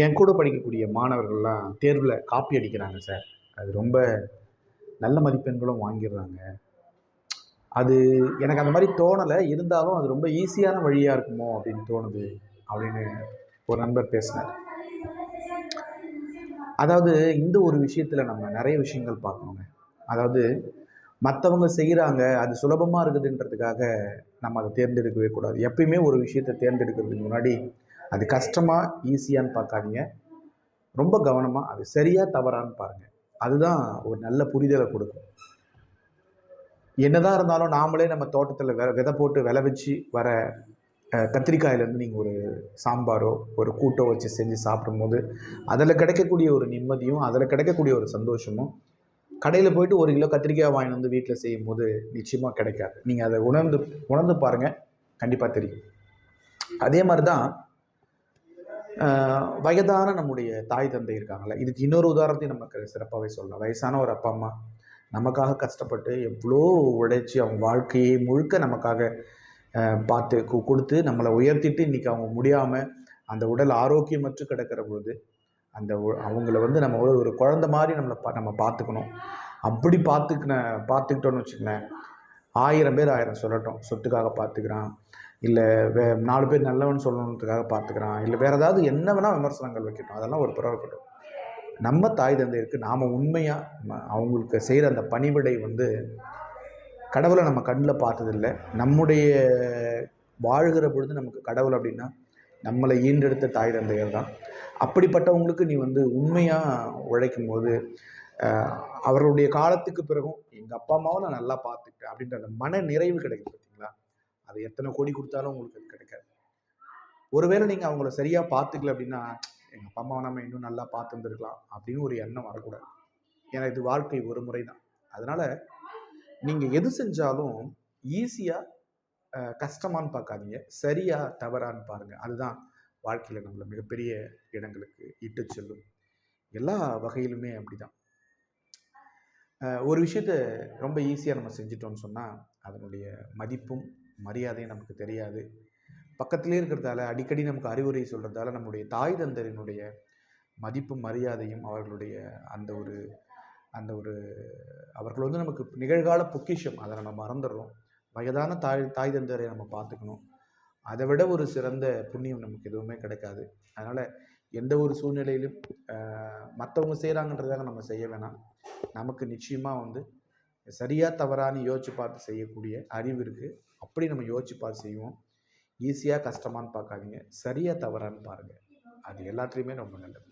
என் கூட படிக்கக்கூடிய மாணவர்கள்லாம் தேர்வில் காப்பி அடிக்கிறாங்க சார் அது ரொம்ப நல்ல மதிப்பெண்களும் வாங்கிடுறாங்க. அது எனக்கு அந்த மாதிரி தோணலை. இருந்தாலும் அது ரொம்ப ஈஸியான வழியாக இருக்குமோ அப்படின்னு தோணுது அப்படின்னு ஒரு நண்பர் பேசினார். அதாவது இந்த ஒரு விஷயத்தில் நம்ம நிறைய விஷயங்கள் பார்க்கணுங்க. அதாவது மற்றவங்க செய்கிறாங்க அது சுலபமாக இருக்குதுன்றதுக்காக நம்ம அதை தேர்ந்தெடுக்கவே கூடாது. எப்பயுமே ஒரு விஷயத்தை தேர்ந்தெடுக்கிறதுக்கு முன்னாடி அது கஷ்டமாக ஈஸியான்னு பார்க்காதீங்க. ரொம்ப கவனமாக அது சரியாக தவறான்னு பாருங்கள் அதுதான் ஒரு நல்ல புரிதலை கொடுக்கும். என்னதான் இருந்தாலும் நாமளே நம்ம தோட்டத்தில் வெ விதை போட்டு விளை வச்சு வர கத்திரிக்காயிலேருந்து நீங்கள் ஒரு சாம்பாரோ ஒரு கூட்டோ வச்சு செஞ்சு சாப்பிடும்போது அதில் கிடைக்கக்கூடிய ஒரு நிம்மதியும் அதில் கிடைக்கக்கூடிய ஒரு சந்தோஷமும் கடையில் போயிட்டு ஒரு கிலோ கத்திரிக்காய் வாங்கி வந்து வீட்டில் செய்யும் போது நிச்சயமாக கிடைக்காது. நீங்கள் அதை உணர்ந்து உணர்ந்து பாருங்கள் கண்டிப்பாக தெரியும். அதே மாதிரி தான் வயதான நம்முடைய தாய் தந்தை இருக்காங்களே இதுக்கு இன்னொரு உதாரணத்தையும் நமக்கு சிறப்பாகவே சொல்லலாம். வயசான ஒரு அப்பா அம்மா நமக்காக கஷ்டப்பட்டு எவ்வளோ உழைச்சி அவங்க வாழ்க்கையை முழுக்க நமக்காக பார்த்து கொடுத்து நம்மளை உயர்த்திட்டு இன்றைக்கி அவங்க முடியாமல் அந்த உடல் ஆரோக்கியமற்று கிடக்கிற பொழுது அந்த அவங்கள வந்து நம்ம ஒரு ஒரு குழந்த மாதிரி நம்மளை பா நம்ம பார்த்துக்கணும். அப்படி பார்த்துக்கின பார்த்துக்கிட்டோன்னு வச்சுக்கோங்களேன் ஆயிரம் பேர் ஆயிரம் சொல்லட்டும் சொத்துக்காக பார்த்துக்கிறான். இல்லை வே நாலு பேர் நல்லவன் சொல்லணுன்றதுக்காக பார்த்துக்கிறான். இல்லை வேறு ஏதாவது என்ன வேணால் விமர்சனங்கள் வைக்கட்டும். அதெல்லாம் ஒரு புறம் நம்ம தாய் தந்தையருக்கு நாம் உண்மையாக அவங்களுக்கு செய்கிற அந்த பணிவிடை வந்து கடவுளை நம்ம கண்ணில் பார்த்ததில்ல. நம்முடைய வாழ்கிற பொழுது நமக்கு கடவுள் அப்படின்னா நம்மளை ஈண்டெடுத்த தாய் தந்தையர் தான். அப்படிப்பட்டவங்களுக்கு நீ வந்து உண்மையாக உழைக்கும் போது அவர்களுடைய காலத்துக்கு பிறகும் எங்கள் அப்பா அம்மாவை நான் நல்லா பார்த்துக்கிட்டேன் அப்படின்ற அந்த மன நிறைவு கிடைக்கும் பார்த்தீங்களா அது எத்தனை கோடி கொடுத்தாலும் உங்களுக்கு அது கிடைக்காது. ஒருவேளை நீங்கள் அவங்கள சரியாக பார்த்துக்கல அப்படின்னா எங்கள் அப்பா அம்மாவை நம்ம இன்னும் நல்லா பார்த்துருந்துருக்கலாம் அப்படின்னு ஒரு எண்ணம் வரக்கூடாது. ஏன்னா இது வாழ்க்கை ஒரு முறை தான் அதனால் நீங்கள் எது செஞ்சாலும் ஈஸியாக கஷ்டமான்னு பார்க்காதீங்க. சரியாக தவறான்னு பாருங்கள் அதுதான் வாழ்க்கையில் நம்மளை மிகப்பெரிய இடங்களுக்கு இட்டு செல்லும். எல்லா வகையிலுமே அப்படிதான். தான் ஒரு விஷயத்த ரொம்ப ஈஸியாக நம்ம செஞ்சிட்டோம்னு சொன்னால் அதனுடைய மதிப்பும் மரியாதையும் நமக்கு தெரியாது. பக்கத்திலே இருக்கிறதால அடிக்கடி நமக்கு அறிவுரை சொல்கிறதால நம்முடைய தாய் தந்தரினுடைய மதிப்பும் மரியாதையும் அவர்களுடைய அந்த ஒரு அந்த ஒரு அவர்கள் வந்து நமக்கு நிகழ்கால பொக்கிஷம். அதை நம்ம மறந்துடுறோம். வயதான தாய் தாய் தந்தரை நம்ம பார்த்துக்கணும். அதை விட ஒரு சிறந்த புண்ணியம் நமக்கு எதுவுமே கிடைக்காது. அதனால் எந்த ஒரு சூழ்நிலையிலும் மற்றவங்க செய்கிறாங்கன்றதாக நம்ம செய்ய வேணாம். நமக்கு நிச்சயமாக வந்து சரியாக தவறான்னு யோசிச்சு பார்த்து செய்யக்கூடிய அறிவு இருக்குது அப்படி நம்ம யோசிச்சு பார்த்து செய்வோம். ஈஸியாக கஷ்டமான்னு பார்க்காதீங்க. சரியாக தவறான்னு பாருங்கள் அது எல்லாத்துலேயுமே ரொம்ப நல்லது.